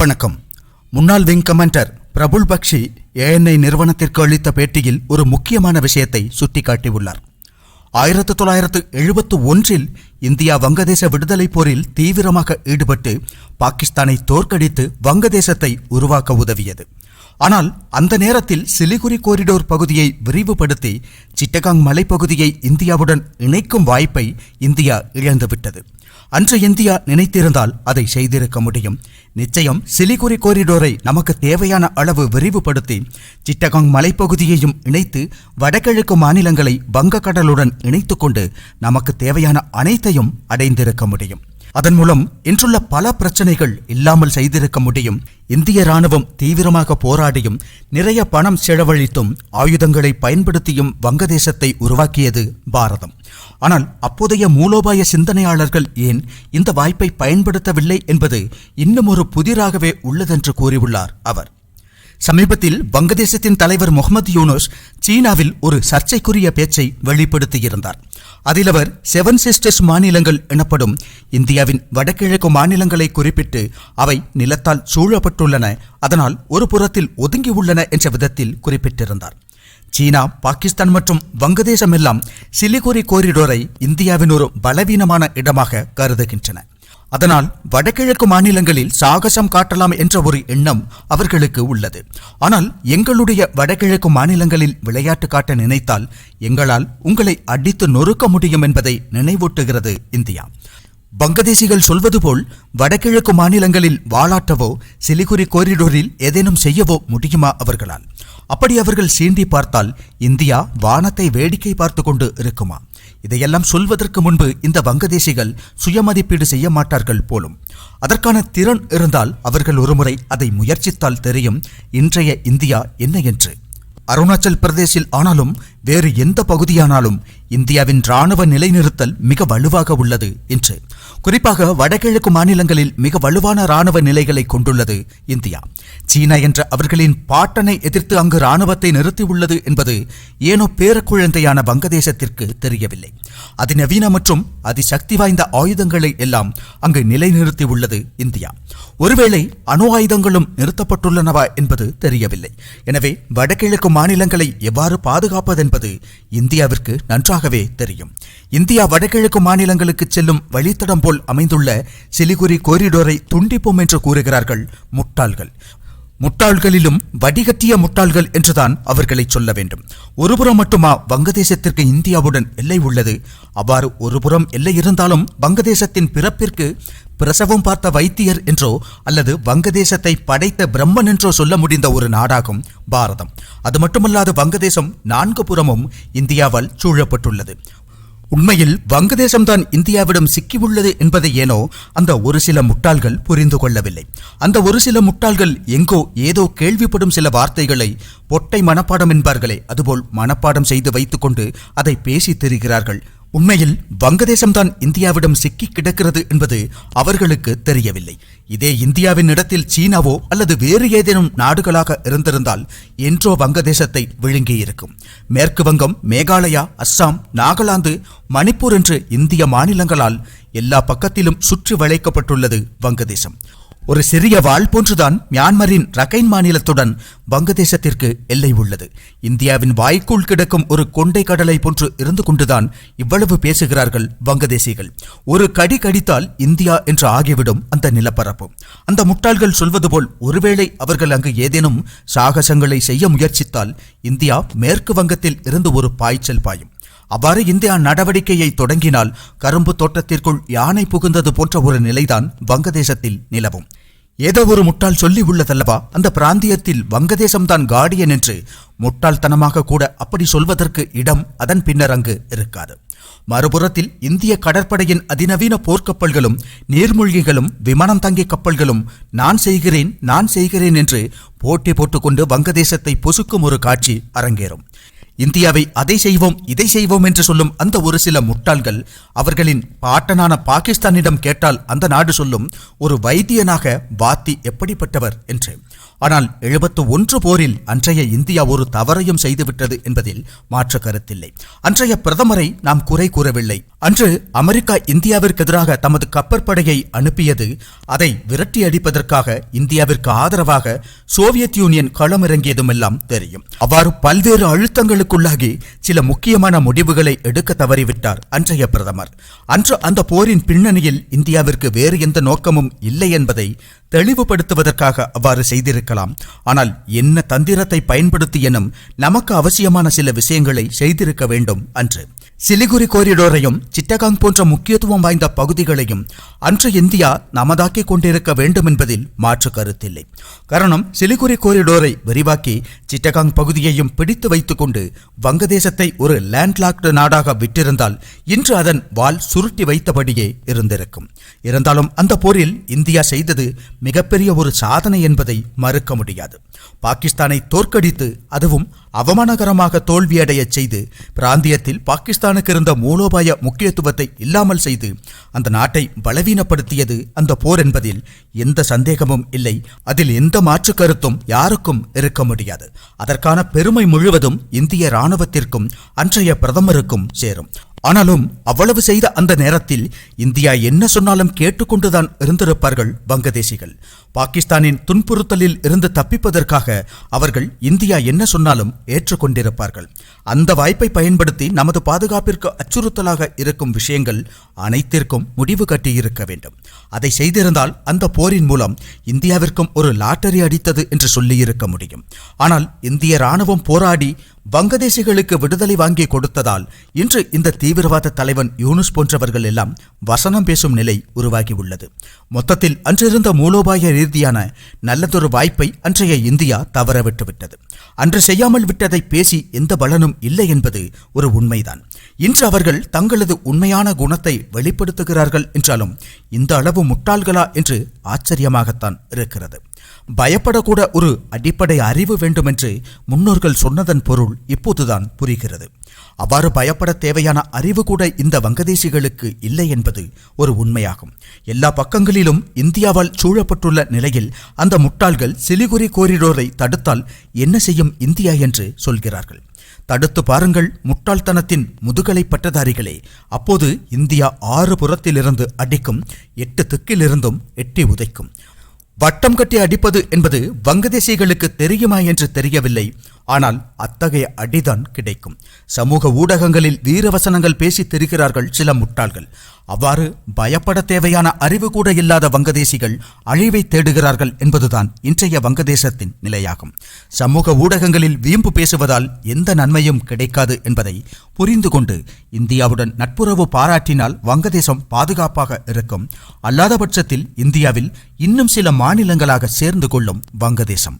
வணக்கம். முன்னாள் wing commander Praful Bakshi ANI நிறுவனத்திற்கு அளித்த பேட்டியில் ஒரு முக்கியமான விஷயத்தை சுட்டிக்காட்டியுள்ளார். ஆயிரத்து தொள்ளாயிரத்து எழுபத்து ஒன்றில் இந்தியா வங்கதேச விடுதலை போரில் தீவிரமாக ஈடுபட்டு பாகிஸ்தானை தோற்கடித்து வங்கதேசத்தை உருவாக்க உதவியது. ஆனால் அந்த நேரத்தில் சிலிகுரி கோரிடோர் பகுதியை விரிவுபடுத்தி சிட்டகாங் மலைப்பகுதியை இந்தியாவுடன் இணைக்கும் வாய்ப்பை இந்தியா இழந்துவிட்டது. அன்று இந்தியா நினைத்திருந்தால் அதை செய்திருக்க முடியும். நிச்சயம் சிலிகுரி கோரிடோரை நமக்கு தேவையான அளவு விரிவுபடுத்தி சிட்டகாங் மலைப்பகுதியையும் இணைத்து வடகிழக்கு மாநிலங்களை வங்கக்கடலுடன் இணைத்துக்கொண்டு நமக்கு தேவையான அனைத்தையும் அடைந்திருக்க முடியும். அதன் மூலம் இன்றுள்ள பல பிரச்சனைகள் இல்லாமல் செய்திருக்க முடியும். இந்திய ராணுவம் தீவிரமாக போராடியும் நிறைய பணம் செலவழித்தும் ஆயுதங்களை பயன்படுத்தியும் வங்கதேசத்தை உருவாக்கியது பாரதம். ஆனால் அப்போதைய மூலோபாய சிந்தனையாளர்கள் ஏன் இந்த வாய்ப்பை பயன்படுத்தவில்லை என்பது இன்னும் ஒரு புதிராகவே உள்ளதென்று கூறியுள்ளார் அவர். சமீபத்தில் வங்கதேசத்தின் தலைவர் முகமது யூனுஸ் சீனாவில் ஒரு சர்ச்சைக்குரிய பேச்சை வெளிப்படுத்தியிருந்தார். அதில் அவர் செவன் சிஸ்டர்ஸ் மாநிலங்கள் எனப்படும் இந்தியாவின் வடகிழக்கு மாநிலங்களை குறிப்பிட்டு அவை நிலத்தால் சூழப்பட்டுள்ளன. அதனால் ஒரு புறத்தில் ஒதுங்கியுள்ளன என்ற விதத்தில் குறிப்பிட்டிருந்தார். சீனா பாகிஸ்தான் மற்றும் வங்கதேசம் எல்லாம் சிலிகுரி கோரிடோரை இந்தியாவின் ஒரு பலவீனமான இடமாக கருதுகின்றன. அதனால் வடகிழக்கு மாநிலங்களில் சாகசம் காட்டலாம் என்ற ஒரு எண்ணம் அவர்களுக்கு உள்ளது. ஆனால் எங்களுடைய வடகிழக்கு மாநிலங்களில் விளையாட்டு காட்ட நினைத்தால் எங்களால் உங்களை அடித்து நொறுக்க முடியும் என்பதை நினைவூட்டுகிறது இந்தியா. வங்கதேசிகள் சொல்வது போல் வடகிழக்கு மாநிலங்களில் வாளாட்டவோ சிலிகுரி கோரிடோரில் ஏதேனும் செய்யவோ முடியுமா அவர்களால்? அப்படி அவர்கள் சீண்டி பார்த்தால் இந்தியா வானத்தை வேடிக்கை பார்த்து கொண்டு இருக்குமா? இதையெல்லாம் சொல்வதற்கு முன்பு இந்த வங்கதேசிகள் சுயமதிப்பீடு செய்ய மாட்டார்கள் போலும். அதற்கான திறன் இருந்தால் அவர்கள் ஒருமுறை அதை முயற்சித்தால் தெரியும் இன்றைய இந்தியா என்ன என்று. அருணாச்சல் பிரதேசில் ஆனாலும் வேறு எந்த பகுதியானாலும் இந்தியாவின் ராணுவ நிலைநிறுத்தல் மிக வலுவாக உள்ளது என்று. குறிப்பாக வடகிழக்கு மாநிலங்களில் மிக வலுவான ராணுவ நிலைகளை கொண்டுள்ளது இந்தியா. சீனா என்ற அவர்களின் பாட்டனை எதிர்த்து அங்கு ராணுவத்தை நிறுத்தியுள்ளது என்பது ஏனோ பேரக்குழந்தையான வங்கதேசத்திற்கு தெரியவில்லை. அதிநவீன மற்றும் அதிசக்தி வாய்ந்த ஆயுதங்களை எல்லாம் அங்கு நிலைநிறுத்தியுள்ளது இந்தியா. ஒருவேளை அணு ஆயுதங்களும் நிறுத்தப்பட்டுள்ளனவா என்பது தெரியவில்லை. எனவே வடகிழக்கு மாநிலங்களை எவ்வாறு பாதுகாப்பதென்பது இந்தியாவிற்கு நன்றாகவே தெரியும். இந்தியா வடகிழக்கு மாநிலங்களுக்கு செல்லும் வழித்தடம் போல் அமைந்துள்ள சிலிகுரி கோரிடோரை துண்டிப்போம் என்று கூறுகிறார்கள் முட்டாள்கள். முட்டாள்களிலும் வடிகட்டிய முட்டாள்கள் என்றுதான் அவர்களை சொல்ல வேண்டும். ஒருபுறம் மட்டுமா வங்கதேசத்திற்கு இந்தியாவுடன் எல்லை உள்ளது? அவ்வாறு ஒருபுறம் எல்லை இருந்தாலும் வங்கதேசத்தின் பிறப்பிற்கு பிரசவம் பார்த்த வைத்தியர் என்றோ அல்லது வங்கதேசத்தை படைத்த பிரம்மன் என்றோ சொல்ல முடிந்த ஒரு நாடாகும் பாரதம். அது மட்டுமல்லாது வங்கதேசம் நான்கு புறமும் இந்தியாவால் சூழப்பட்டுள்ளது. உண்மையில் வங்கதேசம்தான் இந்தியாவிடம் சிக்கியுள்ளது என்பதை ஏனோ அந்த ஒரு சில முட்டாள்கள் புரிந்து கொள்ளவில்லை. அந்த ஒரு சில முட்டாள்கள் எங்கோ ஏதோ கேள்விப்படும் சில வார்த்தைகளை பொட்டை மனப்பாடம் என்பார்களே அதுபோல் மனப்பாடம் செய்து வைத்துக்கொண்டு அதை பேசி திரிகிறார்கள். உண்மையில் வங்கதேசம்தான் இந்தியாவிடம் சிக்கி கிடக்கிறது என்பது அவர்களுக்கு தெரியவில்லை. இதே இந்தியாவின் இடத்தில் சீனாவோ அல்லது வேறு ஏதேனும் நாடுகளாக இருந்திருந்தால் என்றோ வங்கதேசத்தை விழுங்கியிருக்கும். மேற்கு வங்கம் மேகாலயா அஸ்ஸாம் நாகாலாந்து மணிப்பூர் என்று இந்திய மாநிலங்களால் எல்லா பக்கத்திலும் சுற்றி வளைக்கப்பட்டுள்ளது வங்கதேசம். ஒரு சிறிய வாள் போன்றுதான் மியான்மரின் ரகைன் மாநிலத்துடன் வங்கதேசத்திற்கு எல்லை உள்ளது. இந்தியாவின் வாய்க்குள் கிடக்கும் ஒரு கொண்டை கடலை போன்று இருந்து கொண்டுதான் இவ்வளவு பேசுகிறார்கள் வங்கதேசிகள். ஒரு கடி கடித்தால் இந்தியா என்று ஆகிவிடும் அந்த நிலப்பரப்பு. அந்த முட்டாள்கள் சொல்வது போல் ஒருவேளை அவர்கள் அங்கு ஏதேனும் சாகசங்களை செய்ய முயற்சித்தால் இந்தியா மேற்கு வங்கத்தில் இருந்து ஒரு பாய்ச்சல் பாயும். அவ்வாறு இந்தியா நடவடிக்கையை தொடங்கினால் கரும்பு தோட்டத்திற்குள் யானை புகுந்தது போன்ற ஒரு நிலைதான் வங்கதேசத்தில் நிலவும். ஏதோ ஒரு முட்டாள் சொல்லி உள்ளதல்லவா? அந்த பிராந்தியத்தில் வங்கதேசம்தான் கார்டியன் என்று முட்டாள்தனமாக கூட அப்படி சொல்வதற்கு இடம் அதன் பின்னர் அங்கு இருக்காது. மறுபுறத்தில் இந்திய கடற்படையின் அதிநவீன போர்க்கப்பல்களும் நீர்மூழ்கிகளும் விமானம் தங்கிய கப்பல்களும் நான் செய்கிறேன் நான் செய்கிறேன் என்று போட்டி போட்டுக்கொண்டு வங்கதேசத்தை பொசுக்கும் ஒரு காட்சி அரங்கேறும். இந்தியாவை அதை செய்வோம் இதை செய்வோம் என்று சொல்லும் அந்த ஒரு சில முட்டாள்கள் அவர்களின் பாட்டனான பாகிஸ்தானிடம் கேட்டால் அந்த நாடு சொல்லும் ஒரு வைத்தியனாக வாத்தி எப்படிப்பட்டவர் என்று. ஆனால் எழுபத்து ஒன்று போரில் அன்றைய இந்தியா ஒரு தவறையும் செய்துவிட்டது என்பதில் மாற்று கருத்தில்லை. அன்றைய பிரதமரை நாம் குறை கூறவில்லை. அன்று அமெரிக்கா இந்தியாவிற்கு எதிராக தமது கப்பற்படையை அனுப்பியது அதை விரட்டி அடிப்பதற்காக இந்தியாவிற்கு ஆதரவாக சோவியத் யூனியன் களமிறங்கியதும் எல்லாம் தெரியும். அவ்வாறு பல்வேறு அழுத்தங்களுக்குள்ளாகி சில முக்கியமான முடிவுகளை எடுக்க தவறிவிட்டார் அன்றைய பிரதமர். அன்று அந்த போரின் பின்னணியில் இந்தியாவிற்கு வேறு எந்த நோக்கமும் இல்லை என்பதை தெளிவுபடுத்துவதற்காக அவ்வாறு செய்திருக்கலாம். ஆனால் என்ன தந்திரத்தை பயன்படுத்தி எனும் நமக்கு அவசியமான சில விஷயங்களை செய்திருக்க வேண்டும் அன்று. சிலிகுரி கோரிடோரையும் சிட்டகாங் போன்ற முக்கியத்துவம் வாய்ந்த பகுதிகளையும் அன்று இந்தியா நமதாக்கிக் கொண்டிருக்க வேண்டும் என்பதில் மாற்று கருத்தில்லை. காரணம் சிலிகுரி கோரிடோரை விரிவாக்கி சிட்டகாங் பகுதியையும் பிடித்து வைத்துக்கொண்டு வங்கதேசத்தை ஒரு லேண்ட்லாக்டு நாடாக விட்டிருந்தால் இன்று அதன் வால் சுருட்டி வைத்தபடியே இருந்திருக்கும். இருந்தாலும் அந்த போரில் இந்தியா செய்தது மிகப்பெரிய ஒரு சாதனை என்பதை மறுக்க முடியாது. பாகிஸ்தானை தோற்கடித்து அதுவும் அவமானகரமாக தோல்வியடையச் செய்து பிராந்தியத்தில் பாகிஸ்தானுக்கு இருந்த மூலோபாய முக்கியத்துவத்தை இல்லாமல் செய்து அந்த நாட்டை பலவீனப்படுத்தியது அந்த போர் என்பதில் எந்த சந்தேகமும் இல்லை. அதில் எந்த மாற்று கருத்தும் யாருக்கும் இருக்க முடியாது. அதற்கான பெருமை முழுவதும் இந்திய இராணுவத்திற்கும் அன்றைய பிரதமருக்கும் சேரும். ஆனாலும் அவ்வளவு செய்த அந்த நேரத்தில் இந்தியா என்ன சொன்னாலும் கேட்டுக்கொண்டுதான் இருந்திருப்பார்கள் வங்கதேசிகள். பாகிஸ்தானின் துன்புறுத்தலில் இருந்து தப்பிப்பதற்காக அவர்கள் இந்தியா என்ன சொன்னாலும் ஏற்றுக்கொண்டிருப்பார்கள். அந்த வாய்ப்பை பயன்படுத்தி நமது பாதுகாப்பிற்கு அச்சுறுத்தலாக இருக்கும் விஷயங்கள் அனைத்திற்கும் முடிவு கட்டியிருக்க வேண்டும். அதை செய்திருந்தால் அந்த போரின் மூலம் இந்தியாவிற்கும் ஒரு லாட்டரி அடித்தது என்று சொல்லியிருக்க முடியும். ஆனால் இந்திய ராணுவம் போராடி வங்கதேசிகளுக்கு விடுதலை வாங்கி கொடுத்ததால் இன்று இந்த தீவிரவாத தலைவன் யூனுஸ் போன்றவர்கள் எல்லாம் வசனம் பேசும் நிலை உருவாகியுள்ளது மொத்தத்தில் அன்றிருந்த மூலோபாய ரீதியான நல்லதொரு வாய்ப்பை அன்றைய இந்தியா தவறவிட்டுவிட்டது. அன்று செய்யாமல் விட்டதை பேசி எந்த பலனும் இல்லை என்பது ஒரு உண்மைதான். இன்று அவர்கள் தங்களது உண்மையான குணத்தை வெளிப்படுத்துகிறார்கள் என்றாலும் இந்த அளவு முட்டாள்களா என்று ஆச்சரியமாகத்தான் இருக்கிறது. பயப்படக்கூட ஒரு அடிப்படை அறிவு வேண்டுமென்று முன்னோர்கள் சொன்னதன் பொருள் இப்போதுதான் புரிகிறது. அவ்வாறு பயப்பட தேவையான அறிவு கூட இந்த வங்கதேசிகளுக்கு இல்லை என்பது ஒரு உண்மையாகும். எல்லா பக்கங்களிலும் இந்தியாவால் சூழப்பட்டுள்ள நிலையில் அந்த முட்டாள்கள் சிலிகுரி கோரிடோரை தடுத்தால் என்ன செய்யும் இந்தியா என்று சொல்கிறார்கள். தடுத்து பாருங்கள் முட்டாள்தனத்தின் முதுகலை பட்டதாரிகளே. அப்போது இந்தியா ஆறு புறத்திலிருந்து அடிக்கும் எட்டு திக்கிலிருந்தும் எட்டி உதைக்கும். வட்டம் கட்டி அடிப்பது என்பது வங்கதேசிகளுக்கு தெரியுமா என்று தெரியவில்லை. ஆனால் அத்தகைய அடிதான் கிடைக்கும். சமூக ஊடகங்களில் வீரவசனங்கள் பேசி தெரிகிறார்கள் சில முட்டாள்கள். அவ்வாறு பயப்பட தேவையான அறிவு கூட இல்லாத வங்கதேசிகள் அழிவை தேடுகிறார்கள் என்பதுதான் இன்றைய வங்கதேசத்தின் நிலையாகும். சமூக ஊடகங்களில் வீம்பு பேசுவதால் எந்த நன்மையும் கிடைக்காது என்பதை புரிந்து கொண்டு இந்தியாவுடன் நட்புறவு பாராட்டினால் வங்கதேசம் பாதுகாப்பாக இருக்கும். அல்லாத பட்சத்தில் இந்தியாவில் இன்னும் சில மாநிலங்களாக சேர்ந்து கொள்ளும் வங்கதேசம்.